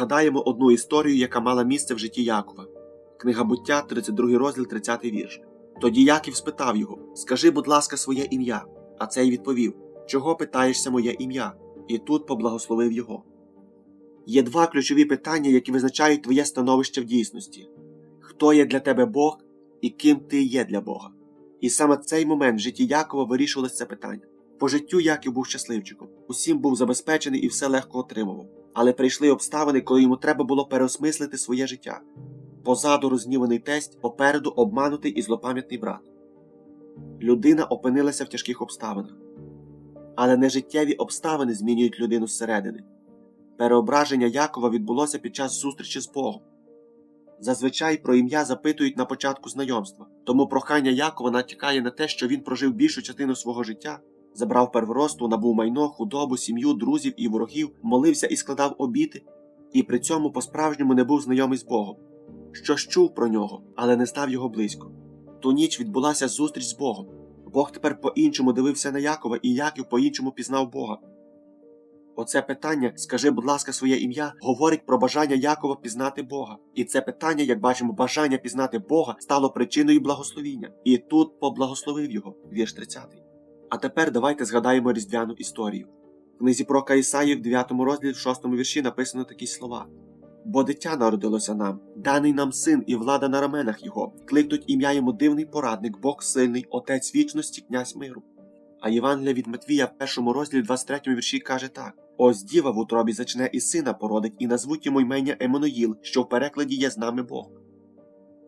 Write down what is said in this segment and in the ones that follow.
згадаємо одну історію, яка мала місце в житті Якова. Книга буття, 32 розділ, 30 вірш. Тоді Яків спитав його: Скажи, будь ласка, своє ім'я. А цей відповів: Чого питаєшся моє ім'я? І тут поблагословив його. Є два ключові питання, які визначають твоє становище в дійсності: хто є для тебе Бог і ким ти є для Бога. І саме цей момент в житті Якова вирішувалося це питання. По життю Яків був щасливчиком, усім був забезпечений і все легко отримував. Але прийшли обставини, коли йому треба було переосмислити своє життя. Позаду розніваний тесть, попереду обманутий і злопам'ятний брат. Людина опинилася в тяжких обставинах. Але не життєві обставини змінюють людину зсередини. Переображення Якова відбулося під час зустрічі з Богом. Зазвичай про ім'я запитують на початку знайомства, тому прохання Якова натякає на те, що він прожив більшу частину свого життя, забрав перворосту, набув майно, худобу, сім'ю, друзів і ворогів, молився і складав обіти, і при цьому по-справжньому не був знайомий з Богом, щось чув про нього, але не став його близько. Ту ніч відбулася зустріч з Богом. Бог тепер по-іншому дивився на Якова, і Яків по-іншому пізнав Бога. Оце питання, скажи, будь ласка, своє ім'я, говорить про бажання Якова пізнати Бога. І це питання, як бачимо, бажання пізнати Бога стало причиною благословіння. І тут поблагословив його, вірш 30. А тепер давайте згадаємо різдвяну історію. В книзі про Каїсаї в 9 розділі в 6 вірші написано такі слова. Бо дитя народилося нам, даний нам син і влада на раменах його, кликнуть ім'я йому дивний порадник, Бог сильний, Отець вічності, князь миру. А Євангелія від Матвія в першому розділі 23 вірші каже так: Ось діва в утробі зачне і сина породить, і назвуть йому ймення Еммануїл, що в перекладі є з нами Бог.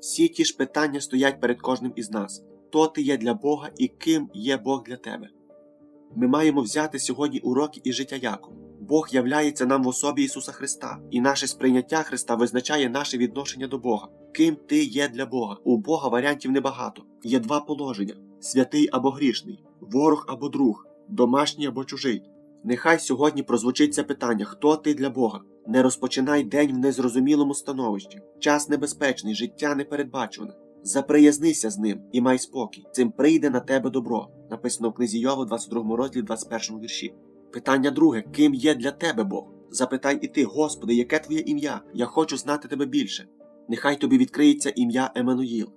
Всі ті ж питання стоять перед кожним із нас: хто ти є для Бога і ким є Бог для тебе. Ми маємо взяти сьогодні уроки із життя Якова. Бог являється нам в особі Ісуса Христа, і наше сприйняття Христа визначає наше відношення до Бога. Ким ти є для Бога? У Бога варіантів небагато. Є два положення: святий або грішний, ворог або друг, домашній або чужий. Нехай сьогодні прозвучить це питання: хто ти для Бога? Не розпочинай день в незрозумілому становищі. Час небезпечний, життя непередбачене. Заприязнися з ним і май спокій. Цим прийде на тебе добро. Написано в книзі Йова, 22 розділі, 21 вірші. Питання друге: ким є для тебе Бог? Запитай і ти, Господи, яке твоє ім'я? Я хочу знати тебе більше. Нехай тобі відкриється ім'я Еммануїл.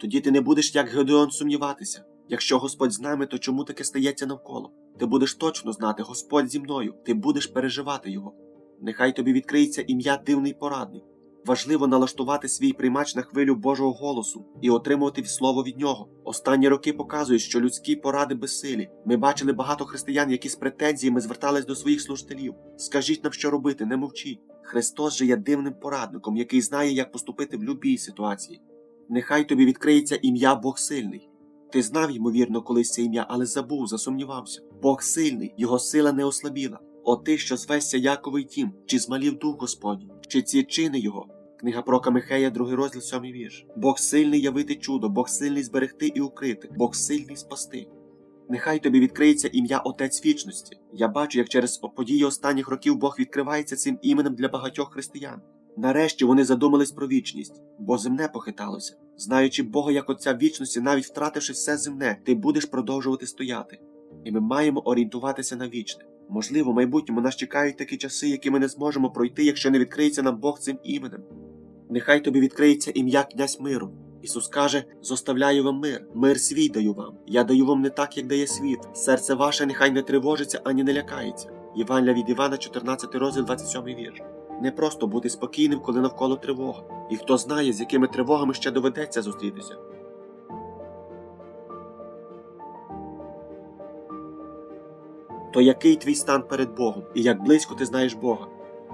Тоді ти не будеш, як Гедеон, сумніватися. Якщо Господь з нами, то чому таке стається навколо? Ти будеш точно знати, Господь зі мною, ти будеш переживати його. Нехай тобі відкриється ім'я дивний порадник. Важливо налаштувати свій приймач на хвилю Божого голосу і отримувати слово від нього. Останні роки показують, що людські поради безсилі. Ми бачили багато християн, які з претензіями звертались до своїх служителів. Скажіть нам, що робити, не мовчіть. Христос же є дивним порадником, який знає, як поступити в будь-якій ситуації. Нехай тобі відкриється ім'я Бог сильний. Ти знав, ймовірно, колись це ім'я, але забув, засумнівався. Бог сильний, його сила не ослабіла. О ти, що звесся Яковий тім, чи змалів дух Господній, чи ці чини його. Книга про Камихея, другий розділ, сьомий вірш. Бог сильний явити чудо, Бог сильний зберегти і укрити, Бог сильний спасти. Нехай тобі відкриється ім'я Отець вічності. Я бачу, як через події останніх років Бог відкривається цим іменем для багатьох християн. Нарешті вони задумались про вічність, бо земне похиталося. Знаючи Бога як Отця вічності, навіть втративши все земне, ти будеш продовжувати стояти. І ми маємо орієнтуватися на вічне. Можливо, в майбутньому нас чекають такі часи, які ми не зможемо пройти, якщо не відкриється нам Бог цим іменем. Нехай тобі відкриється ім'я князь миру. Ісус каже: Зоставляю вам мир, мир свій даю вам. Я даю вам не так, як дає світ. Серце ваше нехай не тривожиться ані не лякається. Євангелія від Івана, 14 розділ, 27 вірш. Не просто бути спокійним, коли навколо тривога. І хто знає, з якими тривогами ще доведеться зустрітися. То який твій стан перед Богом і як близько ти знаєш Бога?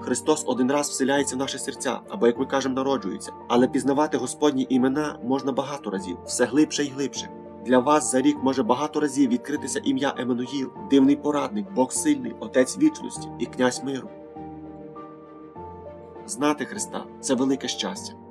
Христос один раз вселяється в наші серця, або, як ми кажемо, народжується. Але пізнавати Господні імена можна багато разів, все глибше і глибше. Для вас за рік може багато разів відкритися ім'я Еммануїл, дивний порадник, Бог сильний, Отець вічності і князь миру. Знати Христа це велике щастя.